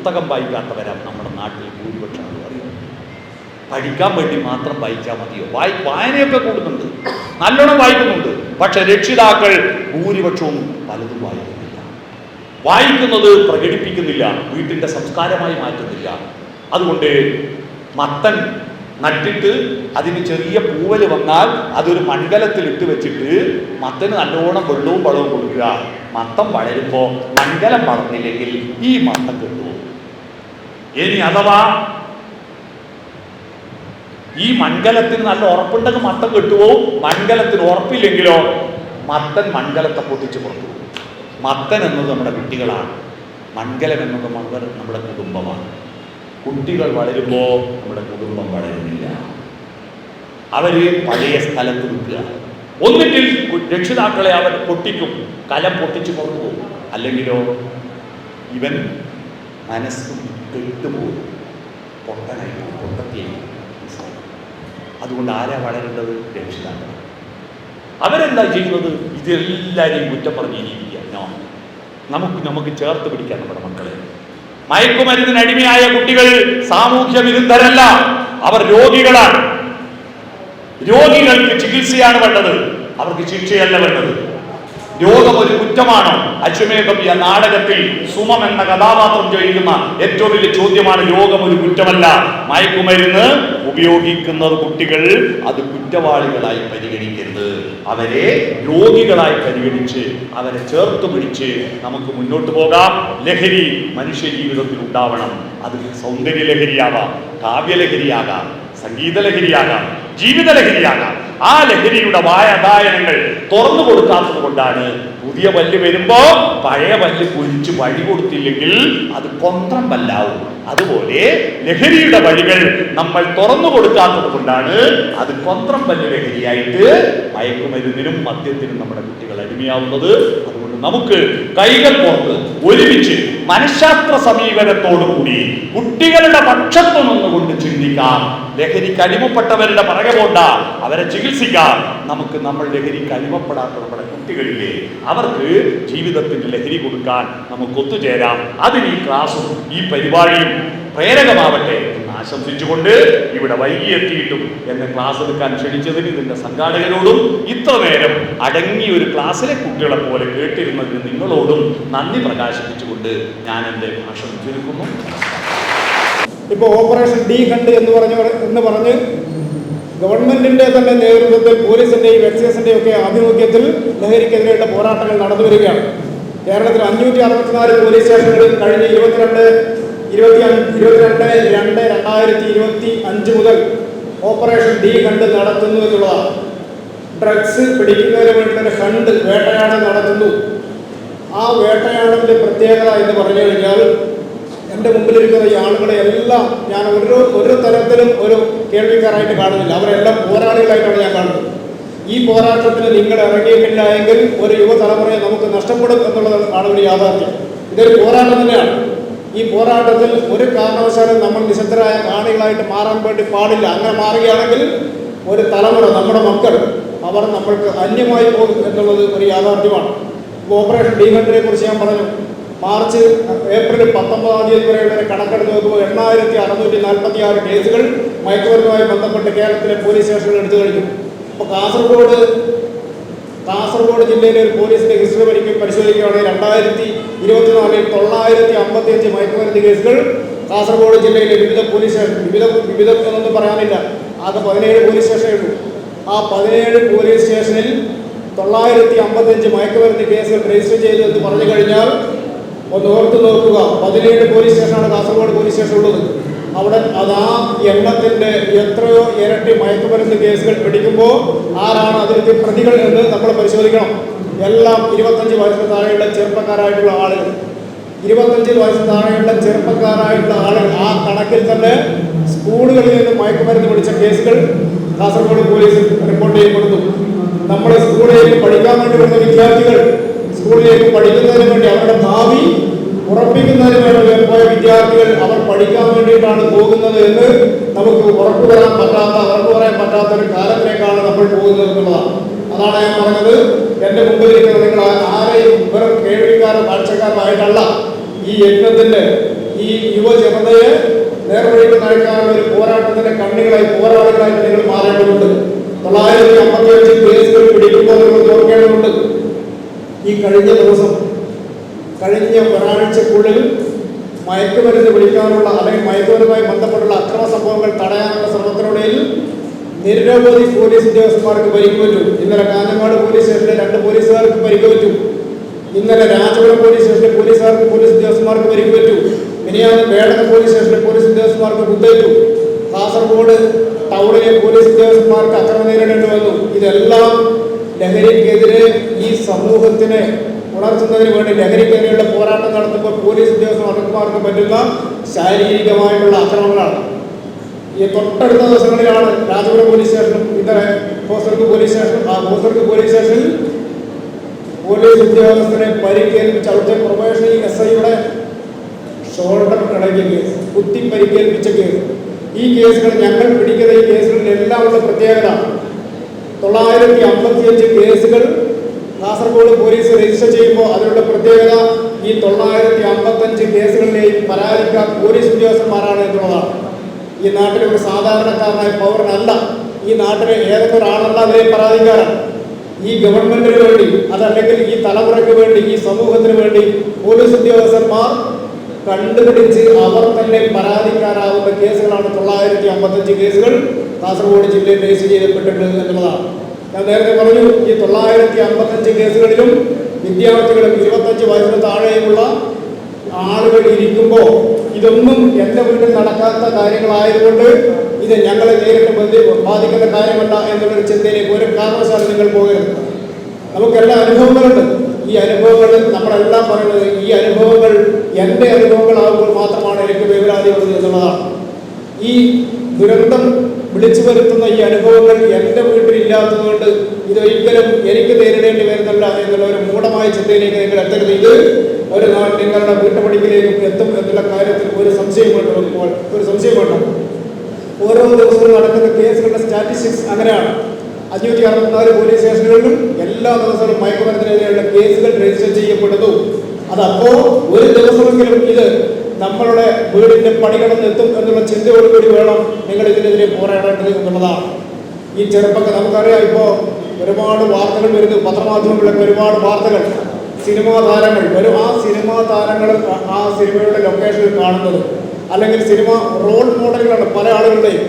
പുസ്തകം വായിക്കാത്തവരാണ് നമ്മുടെ നാട്ടിൽ ഭൂരിപക്ഷം എന്ന് പറയുന്നത് പഠിക്കാൻ വേണ്ടി മാത്രം വായിച്ചാൽ മതിയോ? വായി വായനയൊക്കെ കൂടുന്നുണ്ട്. നല്ലോണം വായിക്കുന്നുണ്ട്. പക്ഷെ രക്ഷിതാക്കൾ ഭൂരിപക്ഷവും പലതും വായിക്കുന്നില്ല. വായിക്കുന്നത് പ്രകടിപ്പിക്കുന്നില്ല. വീട്ടിന്റെ സംസ്കാരമായി മാറ്റുന്നില്ല. അതുകൊണ്ട് മത്തൻ നട്ടിട്ട് അതിന് ചെറിയ പൂവൽ വന്നാൽ അതൊരു മൺകലത്തിൽ ഇട്ട് വെച്ചിട്ട് മത്തന് നല്ലോണം വെള്ളവും വളവും കൊടുക്കുക. മത്തം വളരുമ്പോൾ മൺകലം വളർന്നില്ലെങ്കിൽ ഈ മത്തം കിട്ടുമോ ഇനി അഥവാ ഈ മൺകലത്തിന് നല്ല ഉറപ്പുണ്ടെങ്കിൽ മത്തം കിട്ടുമോ മൺകലത്തിന് ഉറപ്പില്ലെങ്കിലോ? മത്തൻ മൺകലത്തെ പൊട്ടിച്ച് പുറത്തു. മത്തൻ എന്നത് നമ്മുടെ കുട്ടികളാണ് മൺകലം എന്നത് നമ്മുടെ നമ്മുടെ കുടുംബമാണ്. കുട്ടികൾ വളരുമ്പോൾ നമ്മുടെ കുടുംബം വളരുന്നില്ല. അവർ പഴയ സ്ഥലത്ത് നിൽക്കുക. ഒന്നിട്ടിൽ രക്ഷിതാക്കളെ അവർ പൊട്ടിക്കും. കലം പൊട്ടിച്ചു പുറത്തു പോകും. അല്ലെങ്കിലോ ഇവൻ മനസ്സ് കെട്ടുപോകും പൊട്ടനായി പോകും, പൊട്ടത്തിയായി. പോകും. അതുകൊണ്ട് ആരാ വളരേണ്ടത്? രക്ഷിതാക്കൾ അവരെന്താ ചെയ്യുന്നത്? ഇതെല്ലാവരെയും കുറ്റം പറഞ്ഞ് ജീവിക്കുക. നമുക്ക് നമുക്ക് ചേർത്ത് പിടിക്കാൻ നമ്മുടെ മക്കളെ. മയക്കുമരുന്നിന് അടിമയായ കുട്ടികൾ സാമൂഹ്യ വിരുദ്ധരല്ല. അവർ രോഗികളാണ്. രോഗികൾക്ക് ചികിത്സയാണ് വേണ്ടത്. അവർക്ക് ശിക്ഷയല്ല വേണ്ടത്. രോഗം ഒരു കുറ്റമാണ്? അശ്വമേധം എന്ന നാടകത്തിൽ സുമം എന്ന കഥാപാത്രം ചെയ്യുന്ന ഏറ്റവും വലിയ ചോദ്യമാണ് രോഗം ഒരു കുറ്റമല്ല. മയക്കുമരുന്ന് ഉപയോഗിക്കുന്നത് കുട്ടികൾ അത് കുറ്റവാളികളായി പരിഗണിക്കരുത്. അവരെ രോഗികളായി പരിഗണിച്ച് അവരെ ചേർത്ത് പിടിച്ച് നമുക്ക് മുന്നോട്ട് പോകാം. ലഹരി മനുഷ്യ ജീവിതത്തിൽ ഉണ്ടാവണം. അത് സൗന്ദര്യ ലഹരിയാകാം കാവ്യലഹരിയാകാം സംഗീത ലഹരിയാകാം ജീവിത ലഹരിയാകാം. ആ ലഹരിയുടെ വായദായനങ്ങൾ തുറന്നു കൊടുക്കാത്തത് കൊണ്ടാണ് പുതിയ പല്ല് വരുമ്പോ പഴയ പല്ല് കുരിച്ച് വഴി കൊടുത്തില്ലെങ്കിൽ അത് കൊന്ത്രം പല്ലാവും. അതുപോലെ ലഹരിയുടെ വഴികൾ നമ്മൾ തുറന്നു കൊടുക്കാത്തത് കൊണ്ടാണ് അത് കൊന്ത്രം പല്ല് ലഹരിയായിട്ട് മയക്കുമരുന്നിനും മദ്യത്തിനും നമ്മുടെ കുട്ടികൾ അടിമയാവുന്നത്. അതുകൊണ്ട് നമുക്ക് കൈകൾ പുറത്ത് ഒരുമിച്ച് മനഃശാസ്ത്ര സമീപനത്തോടു കൂടി കുട്ടികളുടെ പക്ഷത്തു നിന്നുകൊണ്ട് ചിന്തിക്കാം. ലഹരിക്ക് അടിമപ്പെട്ടവരുടെ പറകെ പോണ്ട. അവരെ ചികിത്സിക്കാം. നമുക്ക് നമ്മൾ ലഹരിക്ക് അടിമപ്പെടാത്ത നമ്മുടെ കുട്ടികളില്ലേ അവർക്ക് ജീവിതത്തിന്റെ ലഹരി കൊടുക്കാൻ നമുക്ക് ഒത്തുചേരാം. അതിന് ഈ ക്ലാസ്സും ഈ പരിപാടിയും പ്രേരകമാവട്ടെ. ആശംസിച്ചുകൊണ്ട് ഇവിടെ വൈകിയെത്തിയിട്ടും എന്നെ ക്ലാസ് എടുക്കാൻ ക്ഷണിച്ചതിന് ഇതിന്റെ സംഘാടകരോടും ഇത്ര നേരം അടങ്ങിയ ഒരു ക്ലാസ്സിലെ കുട്ടികളെ പോലെ കേട്ടിരുന്നതിന് നിങ്ങളോടും നന്ദി പ്രകാശിപ്പിച്ചുകൊണ്ട് ഞാൻ എന്റെ ഭാഷണം ചുരുക്കുന്നു ഇപ്പോൾ ഓപ്പറേഷൻ ഡി കണ്ട് എന്ന് പറഞ്ഞ എന്ന് പറഞ്ഞ് ഗവൺമെന്റിന്റെ തന്നെ നേതൃത്വത്തിൽ പോലീസിന്റെയും എക്സൈസിന്റെയും ഒക്കെ ആഭിമുഖ്യത്തിൽ ലഹരിക്കെതിരെയുള്ള പോരാട്ടങ്ങൾ നടന്നു വരികയാണ്. കേരളത്തിൽ അഞ്ഞൂറ്റി അറുപത്തിനാല് പോലീസ് സ്റ്റേഷനുകളിൽ കഴിഞ്ഞ ഇരുപത്തിരണ്ട് ഇരുപത്തി ഇരുപത്തിരണ്ട് രണ്ട് രണ്ടായിരത്തി ഇരുപത്തി അഞ്ച് മുതൽ ഓപ്പറേഷൻ ഡി കണ്ട് നടത്തുന്നു എന്നുള്ളതാണ്. ഡ്രഗ്സ് പിടിക്കുന്നതിന് വേണ്ടി തന്നെ ഫണ്ട് വേട്ടയാടൽ നടത്തുന്നു. ആ വേട്ടയാടലിന്റെ പ്രത്യേകത എന്ന് പറഞ്ഞു കഴിഞ്ഞാൽ എന്റെ മുമ്പിലിരിക്കുന്ന ഈ ആളുകളെ എല്ലാം ഞാൻ ഒരു ഒരു തരത്തിലും ഒരു കേൾവിക്കാരായിട്ട് കാണുന്നില്ല. അവരെല്ലാം പോരാളികളായിട്ടാണ് ഞാൻ കാണുന്നത്. ഈ പോരാട്ടത്തിന് നിങ്ങൾ ഇറങ്ങിയിട്ടില്ല എങ്കിൽ ഒരു യുവതലമുറയെ നമുക്ക് നഷ്ടപ്പെടും എന്നുള്ളതാണ് ഒരു യാഥാർത്ഥ്യം. ഇതൊരു പോരാട്ടം തന്നെയാണ്. ഈ പോരാട്ടത്തിൽ ഒരു കാരണവശാലും നമ്മൾ നിശബ്ദരായ കാണികളായിട്ട് മാറാൻ വേണ്ടി പാടില്ല. അങ്ങനെ മാറുകയാണെങ്കിൽ ഒരു തലമുറ നമ്മുടെ മക്കൾ അവർ നമ്മൾക്ക് അന്യമായി പോകും എന്നുള്ളത് ഒരു യാഥാർത്ഥ്യമാണ്. ഇപ്പോൾ ഓപ്പറേഷൻ ഡീമെന്റിനെ കുറിച്ച് ഞാൻ പറഞ്ഞു. മാർച്ച് ഏപ്രിൽ പത്തൊമ്പതാം തീയതി വരെയുള്ള വരെ കണക്കെടുത്ത് നോക്കുമ്പോൾ എണ്ണായിരത്തി അറുന്നൂറ്റി നാൽപ്പത്തി ആറ് കേസുകൾ മയക്കുമരുന്നുമായി ബന്ധപ്പെട്ട് കേരളത്തിലെ പോലീസ് സ്റ്റേഷനുകൾ എടുത്തു കഴിഞ്ഞു. അപ്പോൾ കാസർഗോഡ് കാസർഗോഡ് ജില്ലയിലെ ഒരു പോലീസിന്റെ ഹിസ്റ്ററി പരിക്കും പരിശോധിക്കുകയാണെങ്കിൽ രണ്ടായിരത്തി ഇരുപത്തിനാലിൽ തൊള്ളായിരത്തി അമ്പത്തി അഞ്ച് മയക്കുമരുന്ന് കേസുകൾ കാസർഗോഡ് ജില്ലയിലെ വിവിധ പോലീസ് സ്റ്റേഷൻ വിവിധ വിവിധ എന്നൊന്നും പറയാനില്ല. ആകെ പതിനേഴ് പോലീസ് സ്റ്റേഷനേ ഉള്ളൂ. ആ പതിനേഴ് പോലീസ് സ്റ്റേഷനിൽ തൊള്ളായിരത്തി അമ്പത്തഞ്ച് മയക്കുമരുന്ന് കേസുകൾ രജിസ്റ്റർ ചെയ്തു എന്ന് പറഞ്ഞു കഴിഞ്ഞാൽ ഒന്ന് ഓർത്ത് നോക്കുക. പതിനേഴ് പോലീസ് സ്റ്റേഷനാണ് കാസർഗോഡ് പോലീസ് സ്റ്റേഷൻ ഉള്ളത്. അവിടെ അത് ആ എണ്ണത്തിന്റെ എത്രയോ ഇരട്ടി മയക്കുമരുന്ന് കേസുകൾ പിടിക്കുമ്പോൾ ആരാണ് അതിന്റെ പ്രതികൾ എന്ന് നമ്മൾ പരിശോധിക്കണം. എല്ലാം ഇരുപത്തഞ്ച് വയസ്സിന് താഴെയുള്ള ചെറുപ്പക്കാരായിട്ടുള്ള ആളുകൾ. ഇരുപത്തഞ്ച് വയസ്സിന് താഴെയുള്ള ചെറുപ്പക്കാരായിട്ടുള്ള ആളുകൾ. ആ കണക്കിൽ തന്നെ സ്കൂളുകളിൽ നിന്ന് മയക്കുമരുന്ന് പിടിച്ച കേസുകൾ കാസർഗോഡ് പോലീസ് റിപ്പോർട്ട് ചെയ്യപ്പെടുന്നു നമ്മുടെ സ്കൂളിലേക്ക് പഠിക്കാൻ വേണ്ടി വരുന്ന വിദ്യാർത്ഥികൾ സ്കൂളിലേക്ക് പഠിക്കുന്നതിന് വേണ്ടി അവരുടെ ഭാവി ഉറപ്പിക്കുന്നതിന് വേണ്ടി പോയ വിദ്യാർത്ഥികൾ അവർ പഠിക്കാൻ വേണ്ടിയിട്ടാണ് പോകുന്നത് എന്ന് നമുക്ക് ഉറപ്പു വരാൻ പറ്റാത്ത ഉറപ്പു പറയാൻ പറ്റാത്ത ഒരു കാലത്തിലേക്കാണ് നമ്മൾ പോകുന്നത് എന്നുള്ളതാണ്. അതാണ് ഞാൻ പറഞ്ഞത് എന്റെ മുമ്പിലിരിക്കുന്ന നിങ്ങൾ ആരെയും വെറും കേൾവിക്കാരോ കാഴ്ചക്കാരോ ആയിട്ടല്ല ഈ യജ്ഞത്തിന്റെ ഈ യുവജനതയെ നേർവഴിക്ക് നയിക്കാനുള്ള ഒരു പോരാട്ടത്തിന്റെ കണ്ണികളായി പോരാളികളായി നിങ്ങൾ മാറേണ്ടതുണ്ട് തൊള്ളായിരത്തി അമ്പത്തി അഞ്ച് കേസുകൾ പിടിക്കുമ്പോൾ നിങ്ങൾ ഓർക്കേണ്ടതുണ്ട് ഈ കഴിഞ്ഞ ദിവസം കഴിഞ്ഞ ഒരാഴ്ചക്കുള്ളിൽ മയക്കുമരുന്ന് പിടിക്കാനുള്ള മയക്കുമരുന്നുമായി ബന്ധപ്പെട്ടുള്ള അക്രമ സംഭവങ്ങൾ തടയാനുള്ള ശ്രമത്തിനിടയിൽ നിരവധി പോലീസ് ഉദ്യോഗസ്ഥന്മാർക്ക് പരിക്കുപറ്റു ഇന്നലെ കാഞ്ഞങ്ങാട് പോലീസ് സ്റ്റേഷനിലെ രണ്ട് പോലീസുകാർക്ക് പരിക്കുപറ്റു ഇന്നലെ രാജപുരം പോലീസ് സ്റ്റേഷനിലെ പോലീസുകാർക്ക് പോലീസ് ഉദ്യോഗസ്ഥന്മാർക്ക് പരിക്കുപറ്റു മിനിയാന്ന് വേടക പോലീസ് സ്റ്റേഷനിലെ പോലീസ് ഉദ്യോഗസ്ഥന്മാർക്ക് കുത്തേറ്റു. കാസർഗോഡ് ടൗണിലെ പോലീസ് ഉദ്യോഗസ്ഥന്മാർക്ക് അക്രമം നേരിടേണ്ടി വന്നു ഇതെല്ലാം ലഹരിക്കെതിരെ ഈ സമൂഹത്തിനെ ഉണർത്തുന്നതിന് വേണ്ടി ലഹരിക്കെതിരെയുള്ള പോരാട്ടം നടത്തുമ്പോൾ പോലീസ് ഉദ്യോഗസ്ഥന്മാർക്ക് പറ്റുന്ന ശാരീരികമായിട്ടുള്ള അക്രമങ്ങളാണ്. ഈ തൊട്ടടുത്ത ദിവസങ്ങളിലാണ് രാജപുരം പോലീസ് സ്റ്റേഷനും ഇന്നലെ ഹോസർക്ക് പോലീസ് സ്റ്റേഷൻ ആ ഹോസർക്ക് പോലീസ് സ്റ്റേഷനിൽ പോലീസ് ഉദ്യോഗസ്ഥരെ പരിക്കേൽപ്പിച്ച അവിടുത്തെ പ്രൊബേഷണൽ എസ് ഐയുടെ ഷോൾഡർ അടങ്ങിയ കേസ് കുത്തി പരിക്കേൽപ്പിച്ച കേസ്. ഈ കേസുകൾ ഞങ്ങൾ പിടിക്കുന്ന ഈ കേസുകളിൽ എല്ലാം ഉള്ള പ്രത്യേകത തൊള്ളായിരത്തി അമ്പത്തിയഞ്ച് കേസുകൾ കാസർഗോഡ് പോലീസ് രജിസ്റ്റർ ചെയ്യുമ്പോൾ അതിനുള്ള പ്രത്യേകത ഈ തൊള്ളായിരത്തി അമ്പത്തഞ്ച് കേസുകളിലെയും പരാതിക്കാർ പോലീസ് ഉദ്യോഗസ്ഥന്മാരാണ് എന്നുള്ളതാണ്. ഈ നാട്ടിലെ ഒരു സാധാരണക്കാരനായ പൗരനല്ല ഈ നാട്ടിലെ ഏതൊക്കെ ഒരാളല്ല അവരെ പരാതിക്കാരൻ. ഈ ഗവൺമെന്റിന് വേണ്ടി അതല്ലെങ്കിൽ ഈ തലമുറയ്ക്ക് വേണ്ടി ഈ സമൂഹത്തിന് വേണ്ടി പോലീസ് ഉദ്യോഗസ്ഥന്മാർ കണ്ടുപിടിച്ച് അവർ തന്നെ പരാതിക്കാരാവുന്ന കേസുകളാണ് തൊള്ളായിരത്തി അമ്പത്തഞ്ച് കേസുകൾ കാസർഗോഡ് ജില്ലയിൽ രജിസ്റ്റർ ചെയ്യപ്പെട്ടിട്ടുണ്ട് എന്നുള്ളതാണ്. ഞാൻ നേരത്തെ പറഞ്ഞു ഈ തൊള്ളായിരത്തി അമ്പത്തഞ്ച് കേസുകളിലും വിദ്യാർത്ഥികളും ഇരുപത്തഞ്ച് വയസ്സിന് താഴെയുമുള്ള ആളുകൾ ഇരിക്കുമ്പോൾ ഇതൊന്നും എന്റെ വീട്ടിൽ നടക്കാത്ത കാര്യങ്ങളായതുകൊണ്ട് ഇത് ഞങ്ങളെ നേരിട്ട് ബന്ധി ബാധിക്കുന്ന കാര്യമല്ല എന്നുള്ളൊരു ചിന്തയിലേക്ക് ഒരു കാരണവശാലും നിങ്ങൾ പോകരുത്. നമുക്കെല്ലാം അനുഭവങ്ങളുണ്ട്. ഈ അനുഭവങ്ങൾ നമ്മളെല്ലാം പറയുന്നത് ഈ അനുഭവങ്ങൾ എന്റെ അനുഭവങ്ങളാകുമ്പോൾ മാത്രമാണ് എനിക്ക് വേവലാതിയുള്ളത് എന്നുള്ളതാണ്. ഈ ദുരന്തം വിളിച്ചു വരുത്തുന്ന ഈ അനുഭവങ്ങൾ എന്റെ വീട്ടിലില്ലാത്തതുകൊണ്ട് ഇതൊരിക്കലും എനിക്ക് നേരിടേണ്ടി വരുന്നില്ല എന്നുള്ള ഒരു മൂഢമായ ചിന്തയിലേക്ക് നിങ്ങൾ എത്തരുത്. ഇത് ഒരു നാൾ നിങ്ങളുടെ വീട്ടുപടിക്കലേക്കും എത്തും എന്നുള്ള കാര്യത്തിൽ ഒരു സംശയം ഒരു സംശയം വേണ്ട. ഓരോ ദിവസവും നടക്കുന്ന കേസുകളുടെ സ്റ്റാറ്റിസ്റ്റിക്സ് അങ്ങനെയാണ്. അഞ്ഞൂറ്റി അറുപത്തിനാല് പോലീസ് സ്റ്റേഷനുകളിലും എല്ലാ ദിവസവും മയക്കുമരുന്നിനെതിരെയുള്ള കേസുകൾ രജിസ്റ്റർ ചെയ്യപ്പെടുന്നു. അതപ്പോ ഒരു ദിവസമെങ്കിലും ഇത് നമ്മളുടെ വീടിന്റെ പണികളും എത്തും എന്നുള്ള ചിന്തയോടുകൂടി വേണം നിങ്ങൾ ഇതിനെതിരെ പോരാടേണ്ടത് എന്നുള്ളതാണ്. ഈ ചെറുപ്പക്കാർ നമുക്കറിയാം ഇപ്പോൾ ഒരുപാട് വാർത്തകൾ വരുന്നു. പത്രമാധ്യമങ്ങളിലൊക്കെ ഒരുപാട് വാർത്തകൾ സിനിമാ താരങ്ങൾ വരും ആ സിനിമാ താരങ്ങൾ ആ- ആ സിനിമയുടെ ലൊക്കേഷനിൽ കാണുന്നത്. അല്ലെങ്കിൽ സിനിമ റോൾ മോഡലുകളാണ് പല ആളുകളുടെയും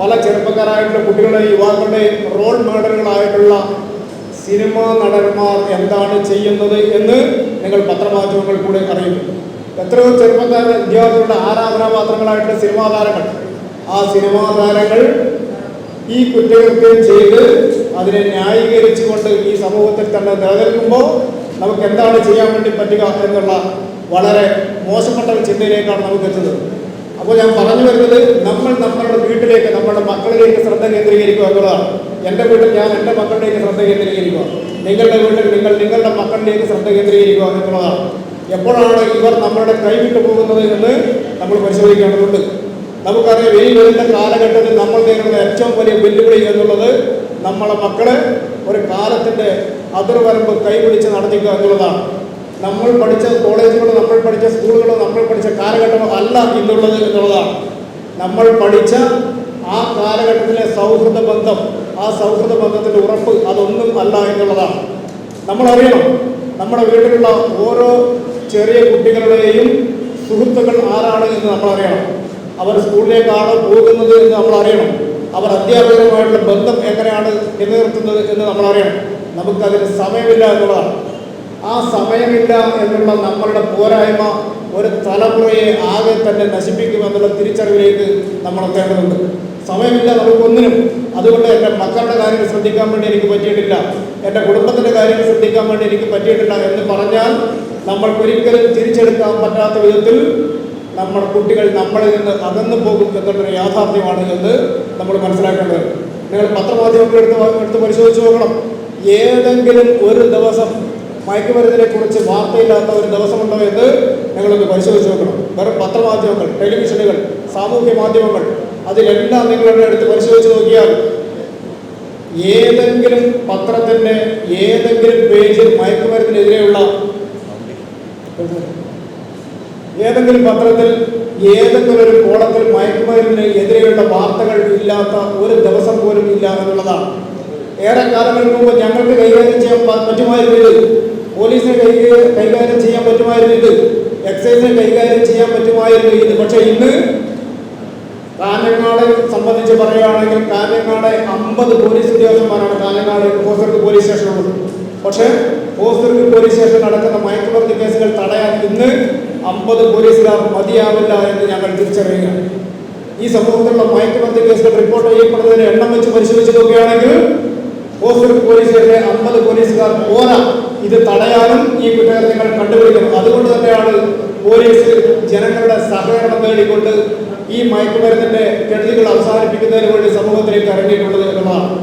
പല ചെറുപ്പക്കാരായിട്ടുള്ള കുട്ടികളുടെയും യുവാക്കളുടെയും റോൾ മോഡലുകളായിട്ടുള്ള സിനിമാ നടന്മാർ എന്താണ് ചെയ്യുന്നത് എന്ന് നിങ്ങൾ പത്രമാധ്യമങ്ങൾ കൂടെ അറിയുന്നു. എത്രയോ ചെറുപ്പക്കാരുടെ വിദ്യാർത്ഥികളുടെ ആരാധനാപാത്രങ്ങളായിട്ടുള്ള സിനിമാ താരങ്ങൾ. ആ സിനിമാ താരങ്ങൾ ഈ കുറ്റകൃത്യം ചെയ്ത് അതിനെ ന്യായീകരിച്ചുകൊണ്ട് ഈ സമൂഹത്തിൽ തന്നെ നിലനിൽക്കുമ്പോൾ നമുക്ക് എന്താണ് ചെയ്യാൻ വേണ്ടി പറ്റുക എന്നുള്ള വളരെ മോശപ്പെട്ട ഒരു ചിന്തയിലേക്കാണ് നമുക്ക് എത്തുന്നത് അപ്പോൾ ഞാൻ പറഞ്ഞു വരുന്നത് നമ്മൾ നമ്മളുടെ വീട്ടിലേക്ക് നമ്മുടെ മക്കളിലേക്ക് ശ്രദ്ധ കേന്ദ്രീകരിക്കുക എന്നുള്ളതാണ്. എന്റെ വീട്ടിൽ ഞാൻ എന്റെ മക്കളിലേക്ക് ശ്രദ്ധ കേന്ദ്രീകരിക്കുക. നിങ്ങളുടെ വീട്ടിൽ നിങ്ങൾ നിങ്ങളുടെ മക്കളിലേക്ക് ശ്രദ്ധ കേന്ദ്രീകരിക്കുക എന്നുള്ളതാണ്. എപ്പോഴാണ് ഇവർ നമ്മളുടെ കൈവിട്ടു പോകുന്നത് എന്ന് നമ്മൾ പരിശോധിക്കേണ്ടതുണ്ട്. നമുക്കറിയാം ഈ വരുന്ന കാലഘട്ടത്തിൽ നമ്മൾ നേരിടുന്ന ഏറ്റവും വലിയ വെല്ലുവിളി എന്നുള്ളത് നമ്മളെ മക്കളെ ഒരു കാലത്തിന്റെ അതിർവരമ്പ് കൈപിടിച്ച് നടത്തിക്കുക എന്നുള്ളതാണ്. നമ്മൾ പഠിച്ച കോളേജുകളോ നമ്മൾ പഠിച്ച സ്കൂളുകളോ നമ്മൾ പഠിച്ച കാലഘട്ടമോ അല്ല ഇന്നുള്ളത് എന്നുള്ളതാണ്. നമ്മൾ പഠിച്ച ആ കാലഘട്ടത്തിലെ സൗഹൃദ ബന്ധം ആ സൗഹൃദ ബന്ധത്തിന്റെ ഉറപ്പ് അതൊന്നും അല്ല എന്നുള്ളതാണ്. നമ്മളറിയണം നമ്മുടെ വീട്ടിലുള്ള ഓരോ ചെറിയ കുട്ടികളുടെയും സുഹൃത്തുക്കൾ ആരാണ് എന്ന് നമ്മൾ അറിയണം അവർ സ്കൂളിലേക്കാണ് പോകുന്നത് എന്ന് നമ്മൾ അറിയണം അവർ അധ്യാപകരുമായിട്ടുള്ള ബന്ധം എങ്ങനെയാണ് നിലനിർത്തുന്നത് എന്ന് നമ്മൾ അറിയണം നമുക്കതിന് സമയമില്ല എന്നുള്ളതാണ്. ആ സമയമില്ല എന്നുള്ള നമ്മളുടെ പോരായ്മ ഒരു തലമുറയെ ആകെ തന്നെ നശിപ്പിക്കുമെന്നുള്ള തിരിച്ചറിവിലേക്ക് നമ്മൾ എത്തേണ്ടതുണ്ട്. സമയമില്ല നമുക്കൊന്നിനും. അതുകൊണ്ട് എന്റെ മക്കളുടെ കാര്യങ്ങൾ ശ്രദ്ധിക്കാൻ വേണ്ടി എനിക്ക് പറ്റിയിട്ടില്ല. എന്റെ കുടുംബത്തിന്റെ കാര്യങ്ങൾ ശ്രദ്ധിക്കാൻ വേണ്ടി എനിക്ക് പറ്റിയിട്ടില്ല എന്ന് പറഞ്ഞാൽ നമ്മൾക്കൊരിക്കലും തിരിച്ചെടുക്കാൻ പറ്റാത്ത വിധത്തിൽ നമ്മുടെ കുട്ടികൾ നമ്മളിൽ നിന്ന് അകന്നു പോകും എന്നുള്ളൊരു യാഥാർത്ഥ്യമാണ് എന്ന് നമ്മൾ മനസ്സിലാക്കേണ്ടത്. നിങ്ങൾ പത്രമാധ്യമങ്ങൾ എടുത്ത് എടുത്ത് പരിശോധിച്ച് നോക്കണം. ഏതെങ്കിലും ഒരു ദിവസം മയക്കുമരുന്നിനെ കുറിച്ച് വാർത്തയില്ലാത്ത ഒരു ദിവസമുണ്ടോ എന്ന് നിങ്ങളൊന്ന് പരിശോധിച്ച് നോക്കണം. വെറും പത്രമാധ്യമങ്ങൾ ടെലിവിഷനുകൾ സാമൂഹ്യ മാധ്യമങ്ങൾ അതിലെല്ലാം നിങ്ങളുടെ അടുത്ത് പരിശോധിച്ച് നോക്കിയാൽ ഏതെങ്കിലും പത്രത്തിന്റെ ഏതെങ്കിലും പേജിൽ മയക്കുമരുന്നിനെതിരെയുള്ള ഏതെങ്കിലും പത്രത്തിൽ ഏതെങ്കിലും ഒരു കോളത്തിൽ മയക്കുമരുന്നിന് എതിരെയുള്ള വാർത്തകൾ ഇല്ലാത്ത ഒരു ദിവസം പോലും ഇല്ല എന്നുള്ളതാണ്. ഏറെ കാലങ്ങൾക്ക് മുമ്പ് ഞങ്ങൾക്ക് കൈകാര്യം ചെയ്യാൻ പറ്റുമായിരുന്നില്ല. പോലീസിന് കൈകാര്യം ചെയ്യാൻ പറ്റുമായിരുന്നില്ല. എക്സൈസിന് കൈകാര്യം ചെയ്യാൻ പറ്റുമായിരുന്നു ഇത് പക്ഷേ ഇന്ന് കാഞ്ഞങ്ങാട് സംബന്ധിച്ച് പറയുകയാണെങ്കിൽ കാഞ്ഞങ്ങാട് അമ്പത് പോലീസ് ഉദ്യോഗസ്ഥന്മാരാണ്. കാഞ്ഞങ്ങാട് ഹോസ്റ്റർക്ക് പോലീസ് സ്റ്റേഷനുള്ളത് പക്ഷേ ഹോസ്റ്റർക്ക് പോലീസ് സ്റ്റേഷൻ നടക്കുന്ന മയക്കുമരുന്ന് കേസുകൾ തടയാൻ ഇന്ന് അമ്പത് പോലീസുകാർ മതിയാവില്ല എന്ന് ഞങ്ങൾ തിരിച്ചറിയുകയാണ്. ഈ സമൂഹത്തിലുള്ള മയക്കുമരുന്ന് കേസുകൾ റിപ്പോർട്ട് ചെയ്യപ്പെടുന്നതിന് എണ്ണം വെച്ച് പരിശോധിച്ച് നോക്കുകയാണെങ്കിൽ പോസ്റ്റർ പോലീസ് സ്റ്റേഷനിലെ അമ്പത് പോലീസുകാർ പോരാ ഇത് തടയാനും ഈ കുറ്റകൃത്യങ്ങൾ കണ്ടുപിടിക്കണം. അതുകൊണ്ട് തന്നെയാണ് പോലീസ് ജനങ്ങളുടെ സഹകരണം നേടിക്കൊണ്ട് ഈ മയക്കുമരുന്നിന്റെ കെടുതികൾ അവസാനിപ്പിക്കുന്നതിന് വേണ്ടി സമൂഹത്തിലേക്ക് ഇറങ്ങിയിട്ടുള്ളത് എന്നുള്ളതാണ്.